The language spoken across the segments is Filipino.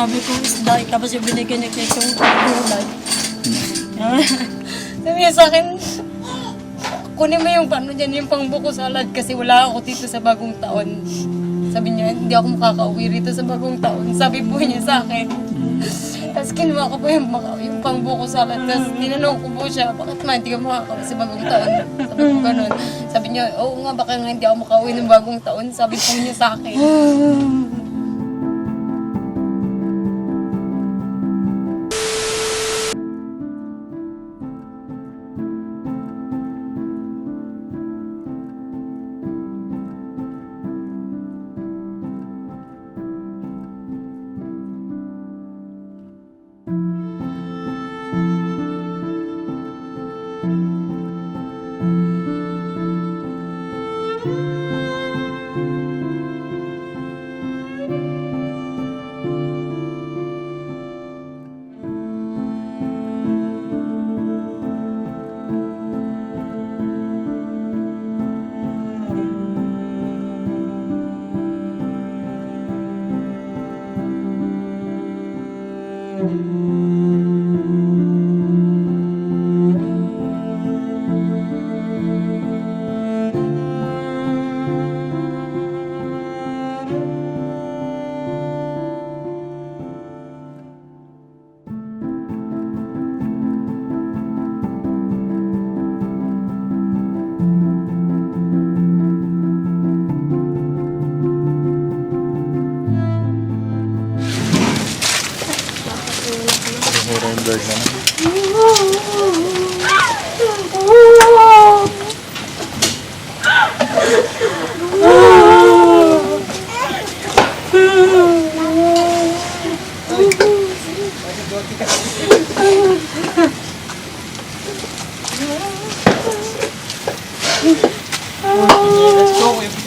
Sabi ko, isda. Tapos yung binigyan niya kay kong gulay. Sabi niya sa akin, kunin mo yung paano dyan, yung pangbuko salad kasi wala ako dito sa bagong taon. Sabi niya, hindi ako makakauwi rito sa bagong taon. Sabi po niya sa akin. Tapos kinuha ko po yung, yung pangbuko salad. Tapos tinanong ko po siya, bakit ma hindi ka makakauwi sa bagong taon? Sabi ko ganun. Sabi niya, oo nga, baka nga hindi ako makauwi ng bagong taon. Sabi po niya sa akin.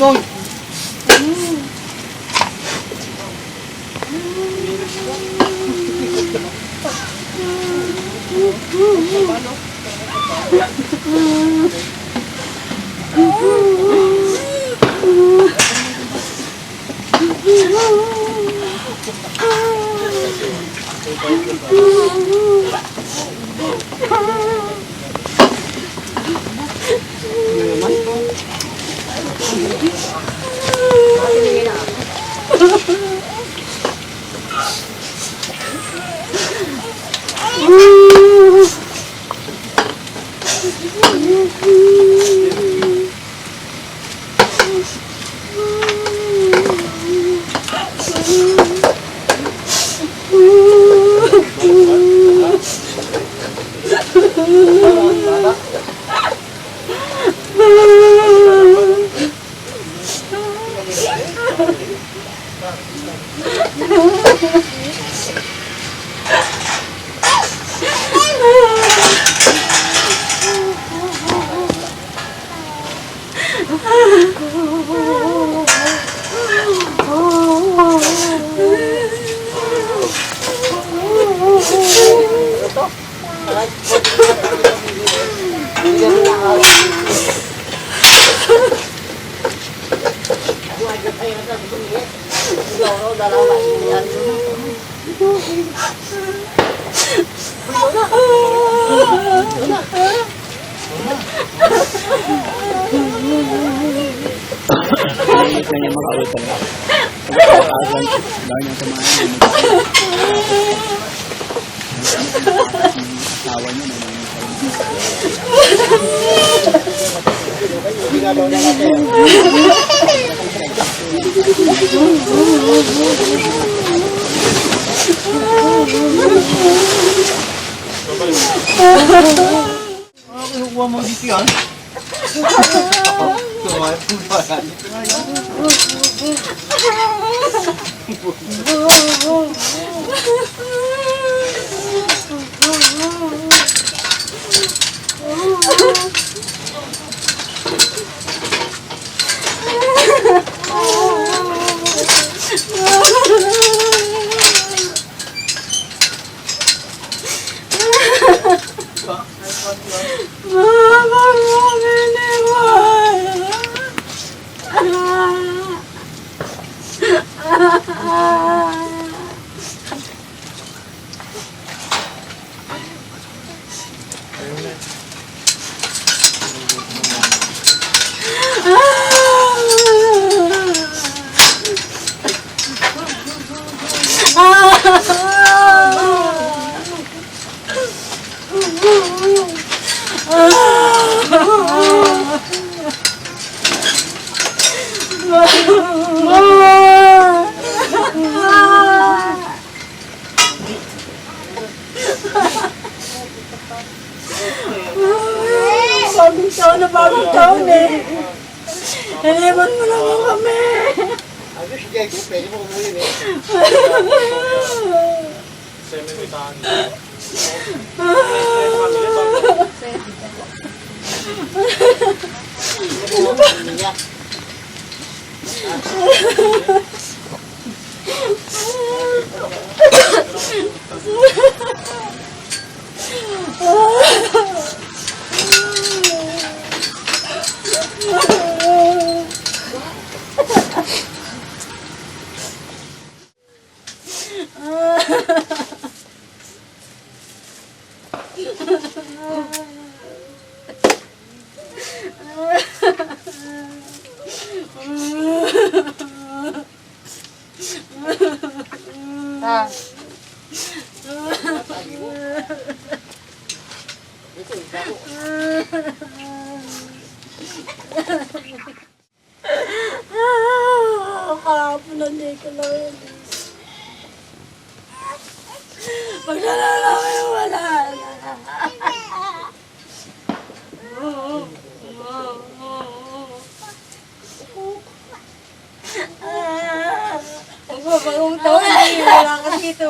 Hindi kanya makauwi talaga. Pagkakaroon, dahil niya kumain. Asawa niya na Kinukuha mo dito yan. Kumain Bagong taon na bagong taon eh. Naliman mo naman kami. Ah. Ah, kahapon na hindi ko lang. Pag nalalaki, wala na. Ah, Bagong taon, hindi wala ka dito.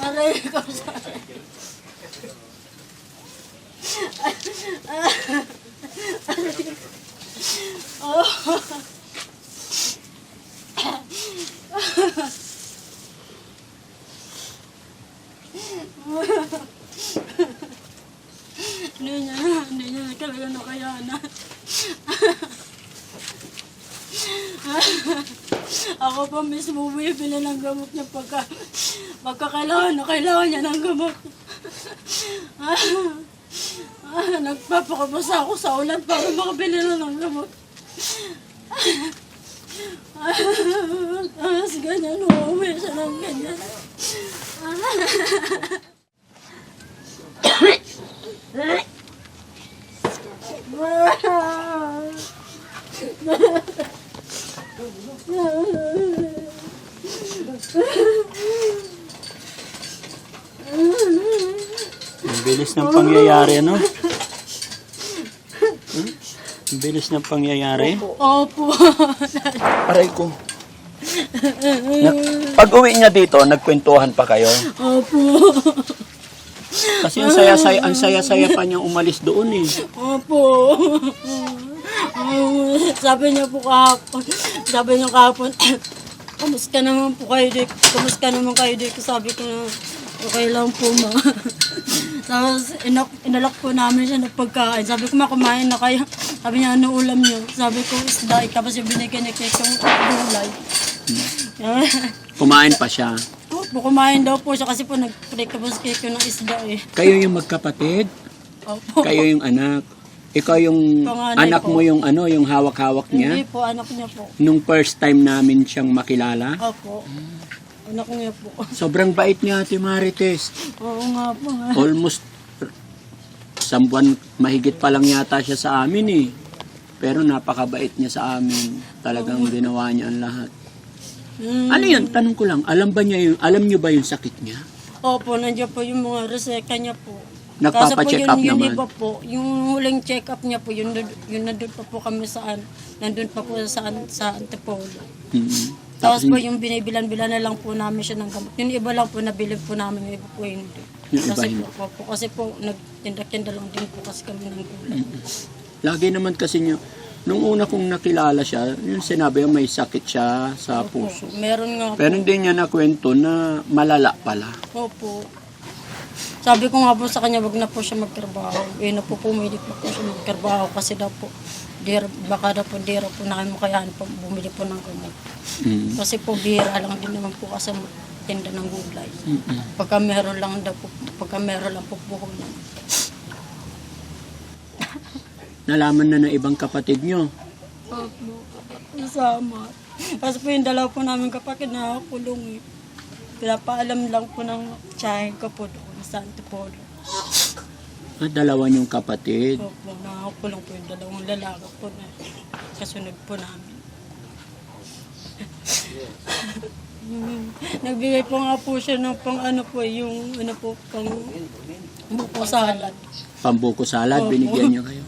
Aray ko sa... Hindi niya, hindi niya talaga nakayanan. Ako pa mismo bumibili ng gamot niya pagka, pagka kailangan na kailangan niya ng gamot. ah, nagpapakabasa ako sa ulan para makabili na ng gamot. Tapos ganyan, uuwi siya ng ganyan. Ang bilis ng pangyayari, ano? Ang bilis ng pangyayari. Opo. Aray ko. Na, pag uwi niya dito, nagkwentuhan pa kayo. Opo. Kasi ang saya-saya, ang saya-saya pa niyang umalis doon eh. Opo. Um, sabi niya po kahapon, sabi niya kahapon, kamusta naman po kayo dik, kamusta naman kayo dik, sabi ko na, okay lang po ma. Tapos inak, inalak po namin siya ng pagkain. Sabi ko, ma, kumain na kayo. Sabi niya, ano ulam niyo? Sabi ko, isda. Tapos yung binigyan ni Kek yung gulay. Kumain pa siya. Opo, kumain daw po siya kasi po nag-break tapos cake ng isda eh. Kayo yung magkapatid, Opo. kayo yung anak. Ikaw yung Panganay anak po. mo yung ano, yung hawak-hawak Hindi niya? po, anak niya po. Nung first time namin siyang makilala? Opo. Anak niya po. Sobrang bait niya, Ate Marites. Oo nga po. nga. Almost isang buwan mahigit pa lang yata siya sa amin eh. Pero napakabait niya sa amin. Talagang ginawa niya ang lahat. Mm. Ano yun? Tanong ko lang. Alam ba niya yung, alam niyo ba yung sakit niya? Opo, nandiyan po yung mga reseka niya po. Nagpapa-check up yun, naman. Yun iba po, yung huling check up niya po, yun, yun nandun pa po kami saan, nandun pa po sa, sa Antipolo. Mm. Tapos po yung binibilan-bilan na lang po namin siya ng gamot. Yung iba lang po nabili po namin, yung iba po hindi. Yung iba kasi hindi. po, po, kasi po nagtinda-tinda lang din po kasi kami ng gulay. Lagi naman kasi niyo, nung una kong nakilala siya, yung sinabi niya may sakit siya sa puso. Meron nga po. Pero hindi niya nakwento na malala pala. Opo. Sabi ko nga po sa kanya, wag na po siya magtrabaho. Eh, na po pumilit po, po siya magtrabaho kasi daw po, dir, baka daw po, raw po na kayo makayahan po, bumili po ng gamot. Mm. Kasi po, bira lang din naman po kasi tinda ng gulay. Mm-mm. Pagka meron lang daw po, pagka meron lang po buhol. Nalaman na ng ibang kapatid niyo. Opo. Kasama. Kasi po yung dalawa po namin kapatid nakakulong eh. Pinapaalam lang po ng tiyahin ko po doon sa Antipolo. Ah, dalawa niyong kapatid. Opo, nakakulong po yung dalawang lalaki po na kasunod po namin. Nagbigay po nga po siya ng pang ano po, yung ano po, pang buko salad. Pambuko salad, Opo. binigyan niyo kayo.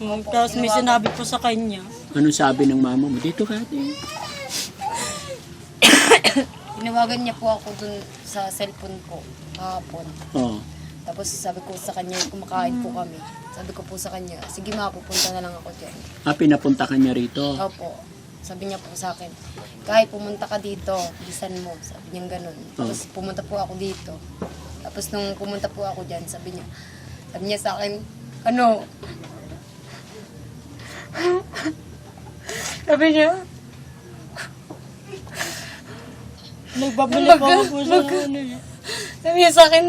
Um, Tapos may sinabi po sa kanya, Anong sabi ng mama mo? Dito ka, ate. Tinawagan niya po ako dun sa cellphone ko kahapon. Oh. Tapos sabi ko sa kanya, kumakain po kami. Sabi ko po sa kanya, sige ma, pupunta na lang ako dyan. Ah, pinapunta ka niya rito. Opo. Sabi niya po sa akin, kahit pumunta ka dito, bilisan mo. Sabi niya ganun. Tapos pumunta po ako dito. Tapos nung pumunta po ako dyan, sabi niya, sabi niya sa akin, ano? sabi niya, nagbabalik pa nga po ng ano eh. sabi niya sa akin,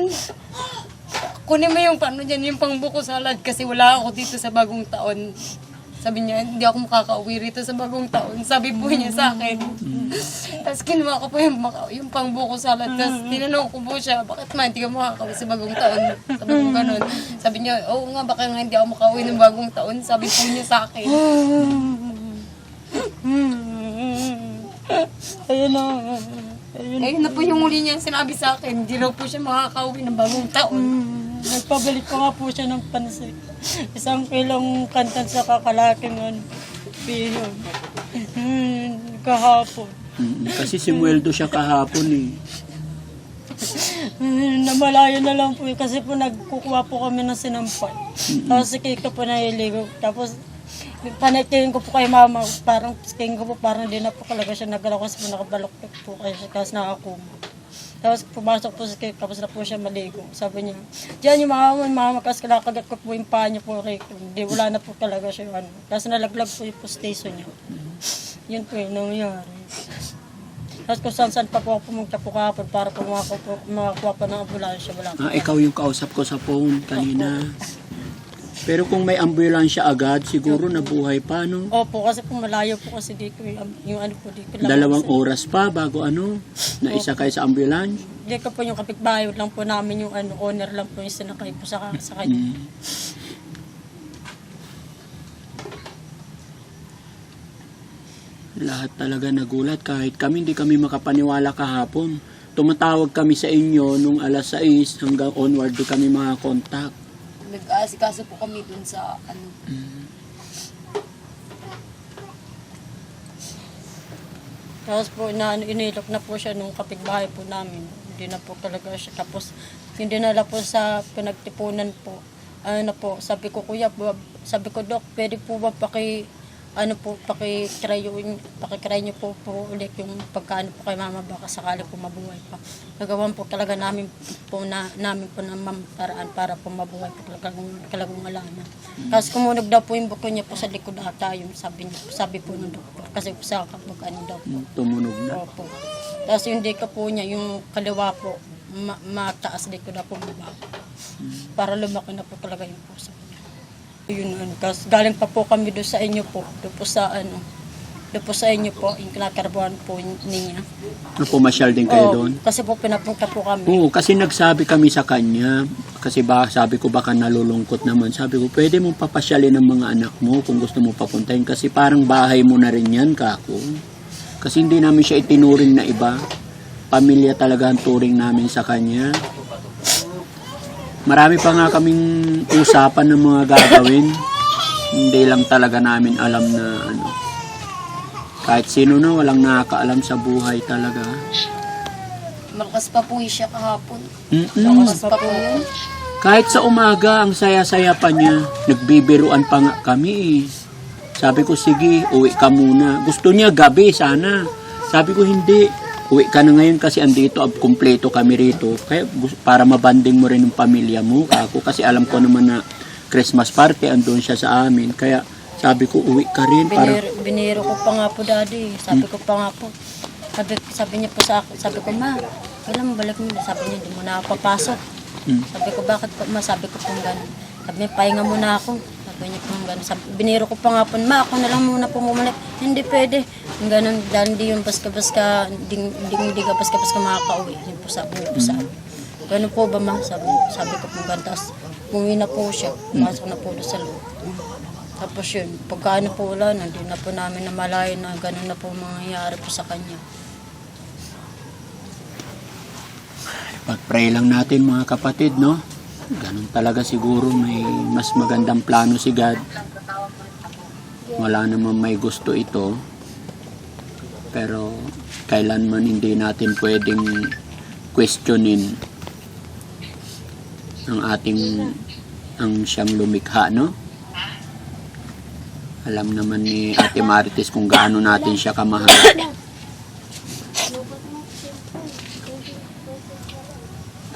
kunin mo yung paano dyan, yung pangbuko salad kasi wala ako dito sa bagong taon. Sabi niya, hindi ako makakauwi rito sa bagong taon. Sabi po niya sa akin. Tapos kinuha ko po yung, yung pangbuko salad. Tapos tinanong ko po siya, bakit ma hindi ka makakauwi sa bagong taon? Sabi ko ganun. Sabi niya, oo nga, baka nga hindi ako makauwi ng bagong taon. Sabi po niya sa akin. Ayun na. Ayun. Ayun na po yung huli niya sinabi sa akin. Hindi raw po siya makakauwi ng bagong taon. Nagpabalik pa nga po siya ng pansit. Isang kilong kantan sa kakalaking ano, pihon. Mm, kahapon. Mm, Kasi si Mueldo siya kahapon eh. Mm, namalayo na lang po eh, kasi po nagkukuha po kami ng sinampay. Tapos si Kiko po nahiligo. Tapos panatingin ko po kay mama, parang tingin ko po parang di na po talaga siya nagalaw kasi po nakabalok po kasi nakakuma. Tapos pumasok po si Kiko, tapos na po siya maligo. Sabi niya, diyan yung yung mama kasi kalakagat ko po yung paa niya po Rico. Hindi, wala na po talaga siya ano. Tapos nalaglag po yung station niya. Yun po yung nangyari. Tapos kung saan saan pa po ako pumunta po kahapon para po makakuha, po, makakuha pa ng ambulansya. Wala po. Ah, ikaw yung kausap ko sa phone kanina. Pero kung may ambulansya agad, siguro nabuhay pa, no? Opo, kasi po malayo po kasi dito yung, yung ano po dito. lang Dalawang kasi. oras pa bago ano, na isa kayo sa ambulance. Dito po yung kapitbahay lang po namin yung ano, owner lang po yung sinakay po sa, sa kanya. Mm. Lahat talaga nagulat kahit kami hindi kami makapaniwala kahapon. Tumatawag kami sa inyo nung alas 6 hanggang onward di kami makakontak. Nag-aasikaso po kami dun sa ano. Tapos po, na, inilok na po siya nung kapitbahay po namin. Hindi na po talaga siya. Tapos, yung dinala po sa pinagtipunan po, ano na po, sabi ko, kuya, sabi ko, dok, pwede po ba paki, ano po, paki-try yung, paki-try niyo po po ulit yung pagkaano po kay mama, baka sakali po mabuhay pa. Nagawan po talaga namin po na, namin po ng paraan para po mabuhay po talagang, talagang alaman. Tapos kumunog daw po yung buko niya po sa likod ata, yung sabi niya, sabi po ng doktor, kasi po sa kapag ano daw po. Tumunog na. Opo. Tapos yung dika po niya, yung kaliwa po, ma- mataas dito na po baba. Para lumaki na po talaga yung puso. Yun, yun. Kasi galing pa po kami doon sa inyo po. Doon po sa ano. Doon po sa inyo po. Yung kinakarbuhan po niya. Ano, Pumasyal din kayo Oo, doon? kasi po pinapunta po kami. Oo, kasi nagsabi kami sa kanya, kasi ba, sabi ko baka nalulungkot naman. Sabi ko, pwede mong papasyalin ng mga anak mo kung gusto mo papuntahin kasi parang bahay mo na rin yan, kako. Kasi hindi namin siya itinuring na iba. Pamilya talaga ang turing namin sa kanya. Marami pa nga kaming usapan ng mga gagawin. Hindi lang talaga namin alam na ano. Kahit sino na, walang nakakaalam sa buhay talaga. Malakas pa po siya kahapon. Mm-mm. Malakas pa po yun. Kahit sa umaga, ang saya-saya pa niya. Nagbibiruan pa nga kami eh. Sabi ko, sige, uwi ka muna. Gusto niya gabi, sana. Sabi ko, hindi. Uwi ka na ngayon kasi andito, ab kumpleto kami rito. Kaya para mabanding mo rin ng pamilya mo, ako. Kasi alam ko naman na Christmas party, andun siya sa amin. Kaya sabi ko, uwi ka rin. Para, biniro ko pa nga po daddy. Sabi ko pa nga po. Sabi, sabi niya po sa akin, sabi ko ma, kailan mo balik mo? Sabi niya, hindi mo na ako papasok. Mm. Sabi ko, bakit po ma? Sabi ko pong gano'n. Sabi niya, pahinga muna ako. Sabi niya pong gano'n. Sabi, biniro ko pa nga po, ma, ako na lang muna po bumalik. Hindi pwede. Yung gano'n, dahil hindi yung baska-baska, hindi, hindi, ka baska-baska makakauwi. Yun po sabi po sa akin. Ganun po ba ma? Sabi, sabi ko pong gano'n. Tapos, umuwi na po siya. Pasok na po doon sa loob. Tapos yun, pagka ano po wala, hindi na po namin namalayan na gano'n na po mangyayari po sa kanya. Pag-pray lang natin mga kapatid, no? Ganun talaga siguro may mas magandang plano si God. Wala naman may gusto ito. Pero kailanman hindi natin pwedeng questionin ang ating ang siyang lumikha, no? Alam naman ni Ate Marites kung gaano natin siya kamahal.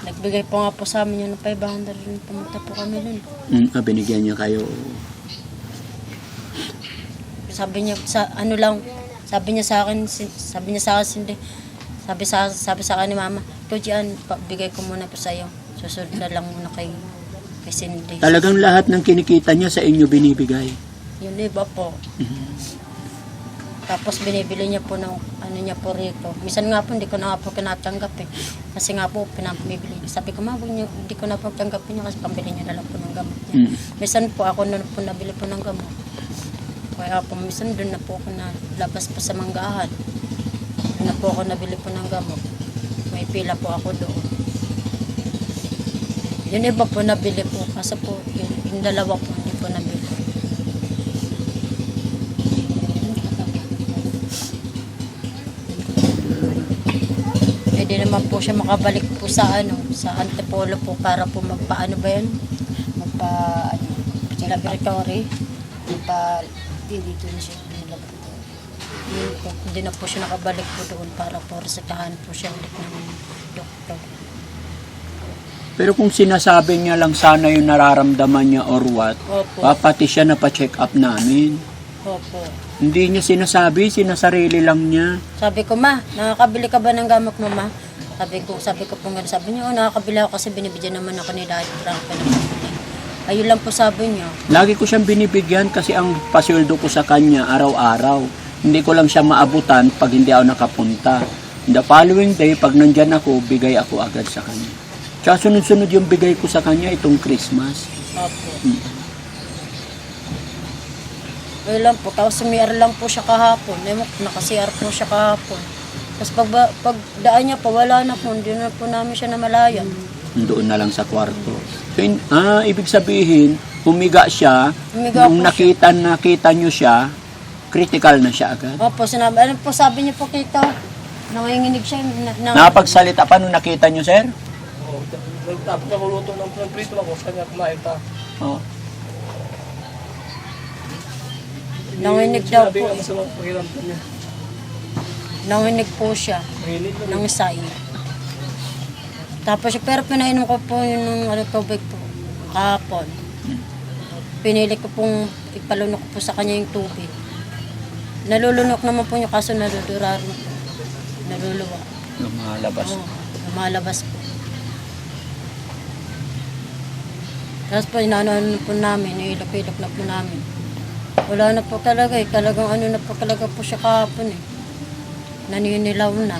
Nagbigay po nga po sa amin yun ng 500 rin. Pumunta po kami nun. Mm, ah, binigyan niya kayo. Sabi niya sa ano lang, sabi niya sa akin, sabi niya sa akin, hindi. Sabi sa sabi sa akin ni mama, "Ikaw diyan, bigay ko muna po sa iyo. Susunod na lang muna kay kay Cindy." Talagang lahat ng kinikita niya sa inyo binibigay. Yun iba po. Tapos binibili niya po ng ano niya po rito. Minsan nga po hindi ko na nga po kinatanggap eh. Kasi nga po pinabibili. Sabi ko, ma, niyo, hindi ko na po tanggapin niya kasi pambili niya na lang po ng gamot niya. Mm. Minsan po ako na po nabili po ng gamot. Kaya po minsan doon na po ako na labas po sa manggahan. Doon na po ako nabili po ng gamot. May pila po ako doon. Yun iba po nabili po. Kasi po yung, yung dalawa po hindi po nabili. Pwede naman po siya makabalik po sa ano, sa Antipolo po para po magpaano ba yun? Magpa, ano, laboratory. Magpa, di dito na siya. Hindi po, hindi na po siya nakabalik po doon para po resetahan po siya ulit ng doktor. Pero kung sinasabi niya lang sana yung nararamdaman niya or what, Opo, papati siya na pa-check up namin. opo. Hindi niya sinasabi, sinasarili lang niya. Sabi ko, ma, nakakabili ka ba ng gamot mo, ma? Sabi ko, sabi ko po nga, sabi niya, oh, nakakabili ako kasi binibigyan naman ako ni Daddy Frank. Ayun lang po sabi niya. Lagi ko siyang binibigyan kasi ang pasweldo ko sa kanya araw-araw. Hindi ko lang siya maabutan pag hindi ako nakapunta. The following day, pag nandyan ako, bigay ako agad sa kanya. Tsaka sunod-sunod yung bigay ko sa kanya itong Christmas. Opo. Mm. Ayun lang po. Tapos sumiyar lang po siya kahapon. Nakasiyar po siya kahapon. Tapos pag, pag daan niya po, wala na po. Hindi na po namin siya namalayan. Doon na lang sa kwarto. So, in- ah, ibig sabihin, humiga siya, Humiga nung po nakita, nakita nyo siya, critical na siya agad. Opo, sinabi, ano po sabi niya po kito? Nanginginig siya. Na, na, Nakapagsalita pa nung nakita nyo, sir? Tapos nakuluto ng ng prito ako sa kanya kumain ta. Oh. nanginig daw po. nga pakiramdam niya. Nanginig po siya. Mahilig na. ng say. Tapos, pero pinainom ko po yun ng ano, tubig po, kahapon. Pinili ko pong ipalunok po sa kanya yung tubig. Nalulunok naman po niya kaso naludura rin po. Naluluwa. Lumalabas. Oo, lumalabas po. Tapos po, inaano po namin, nilap-ilap na po namin. Wala na po talaga eh. Talagang ano na po talaga po siya kahapon eh. Naninilaw na.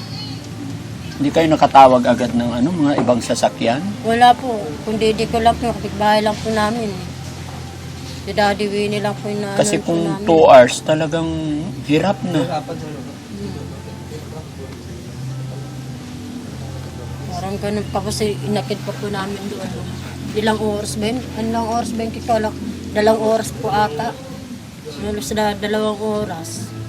Hindi kayo nakatawag agad ng ano, mga ibang sasakyan? Wala po. Kundi di ko lang po, kapitbahay lang po namin eh. Si Daddy Winnie lang po yung Kasi po kung namin. 2 hours, talagang hirap na. Parang ganun pa kasi inakit pa po namin doon. Ilang oras ba yun? Ilang oras ba yun? Kikala, dalawang oras po ata. Halos na dalawang oras.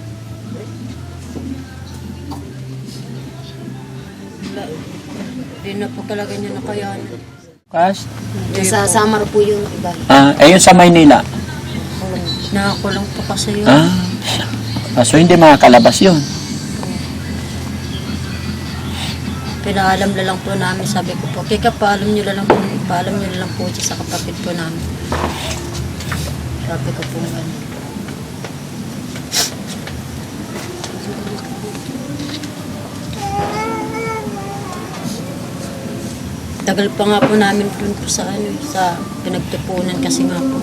Wala. Hindi na po talaga niya nakayanan. Kas? Nasa Samar po yung iba. Ah, ayun sa Maynila. Nakakulong po kasi yun. Ah, ah, so hindi makakalabas yun. Pinaalam na lang po namin, sabi ko po, kika paalam nyo na lang po, paalam nyo na lang po sa kapatid po namin. Sabi ko po ano. Tagal pa nga po namin dun po sa ano, sa pinagtupunan kasi nga po.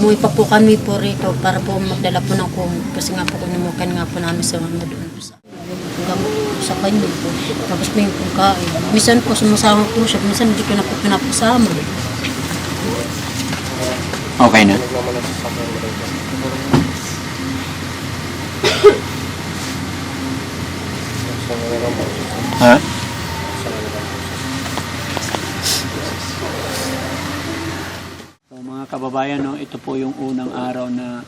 Umuwi pa po kami po rito para po magdala po ng kumot kasi nga po kunumukan nga po namin sa mga doon po sa po sa kanya po. Tapos may pagkain. Minsan po sumasama po siya, minsan hindi ko na po pinapasama. Okay na. Ha? So, mga kababayan, no, ito po yung unang araw na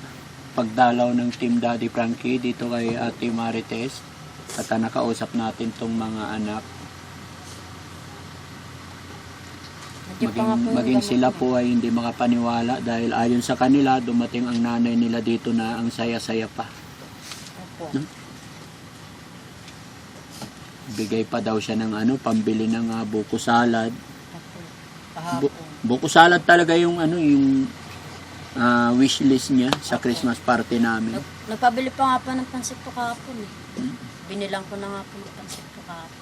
pagdalaw ng Team Daddy Frankie dito kay Ate Marites. At ah, nakausap natin tong mga anak. Maging, maging sila po ay hindi makapaniwala dahil ayon sa kanila, dumating ang nanay nila dito na ang saya-saya pa. Opo. Bigay pa daw siya ng ano, pambili ng uh, buko salad. Bu- buko salad talaga yung ano, yung ah, wish list niya sa Christmas party namin. Nag- Nagpabili pa nga po ng pansit po kahapon eh. Binilang ko na nga po ng pansit po kahapon.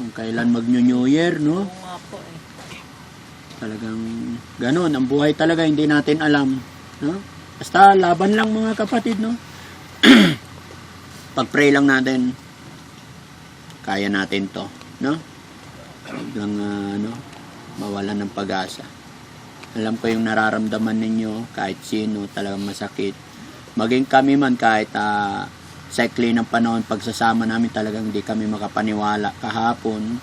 Kung kailan mag-New Year, no? Oo nga po eh. Talagang ganun, ang buhay talaga hindi natin alam, no? Basta laban lang mga kapatid, no? Pag-pray lang natin, kaya natin to, no? Huwag lang, ah, ano, mawalan ng pag-asa. Alam ko yung nararamdaman ninyo, kahit sino, talagang masakit. Maging kami man kahit uh, cycle ng panahon, pagsasama namin talagang hindi kami makapaniwala kahapon.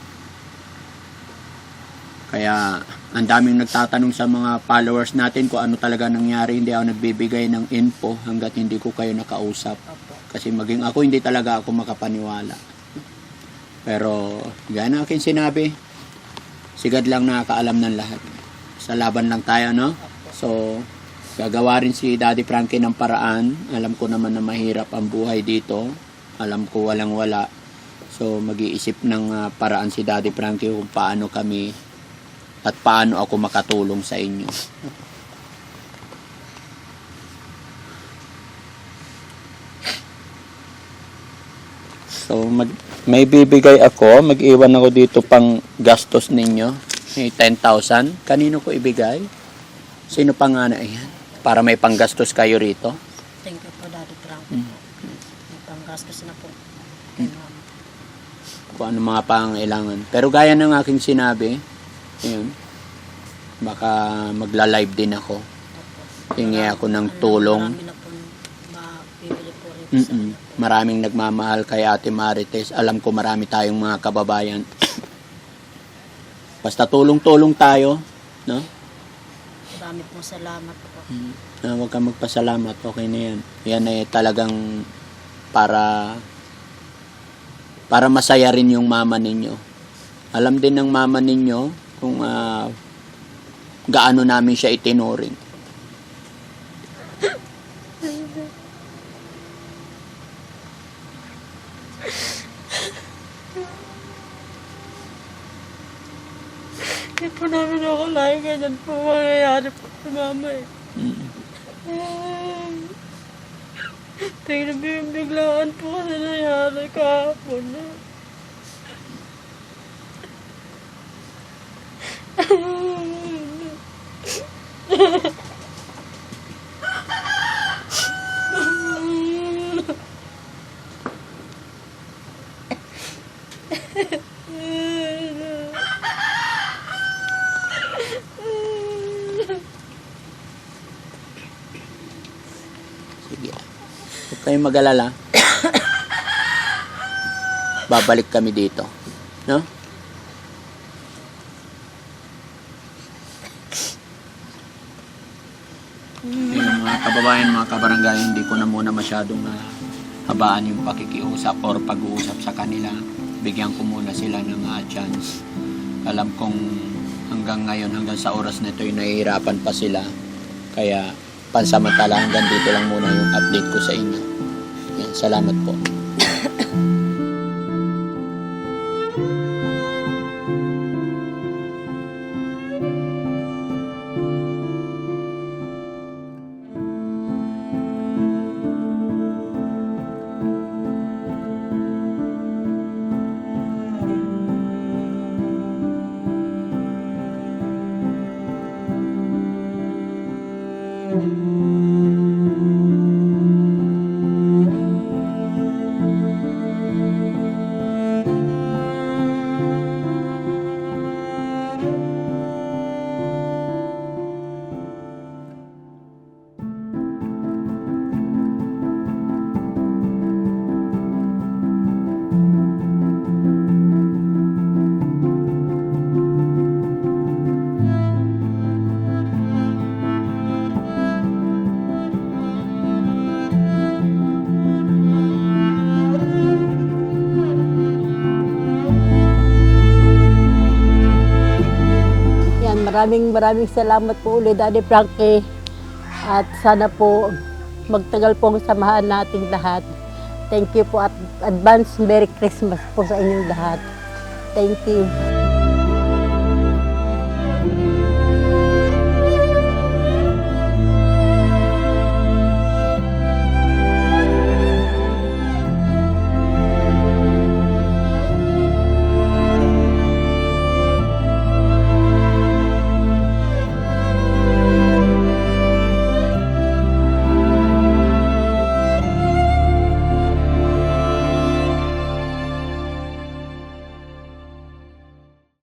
Kaya ang daming nagtatanong sa mga followers natin kung ano talaga nangyari. Hindi ako nagbibigay ng info hanggat hindi ko kayo nakausap. Kasi maging ako, hindi talaga ako makapaniwala. Pero, gaya na akin sinabi, sigad lang nakakaalam ng lahat. Sa laban lang tayo, no? So, gagawa rin si Daddy Frankie ng paraan. Alam ko naman na mahirap ang buhay dito. Alam ko walang wala. So, mag-iisip ng ah, paraan si Daddy Frankie kung paano kami at paano ako makatulong sa inyo. So, mag, may bibigay ako. Mag-iwan ako dito pang gastos ninyo. May 10,000. Kanino ko ibigay? Sino pa nga na yan? Para may panggastos kayo rito. Thank you po, Daddy Frank. Mm. May panggastos na po. Mama. Kung ano mga pangailangan. Pero gaya ng aking sinabi, yun, baka magla-live din ako. Hingi ako ng tulong. Marami na po mabibili po rin Mm-mm. Maraming nagmamahal kay Ate Marites. Alam ko marami tayong mga kababayan. Basta tulong-tulong tayo, no? Marami pong salamat po. Na huwag kang magpasalamat, okay na yan. Yan ay talagang para para masaya rin yung mama ninyo. Alam din ng mama ninyo kung ah, gaano namin siya itinuring. Ay, ganyan po mangyayari po sa mama eh. Tingnan mo yung biglaan po kasi nangyari kahapon na. Eh. kayong mag-alala. Babalik kami dito. No? Yung mga kababayan, mga kabarangay, hindi ko na muna masyadong na habaan yung pakikiusap or pag-uusap sa kanila. Bigyan ko muna sila ng ah, chance. Alam kong hanggang ngayon, hanggang sa oras na ito, ay nahihirapan pa sila. Kaya pansamantala hanggang dito lang muna yung update ko sa inyo. Salamat po. Maraming maraming salamat po ulit, Daddy Frankie. At sana po magtagal pong samahan nating lahat. Thank you po at advance Merry Christmas po sa inyong lahat. Thank you.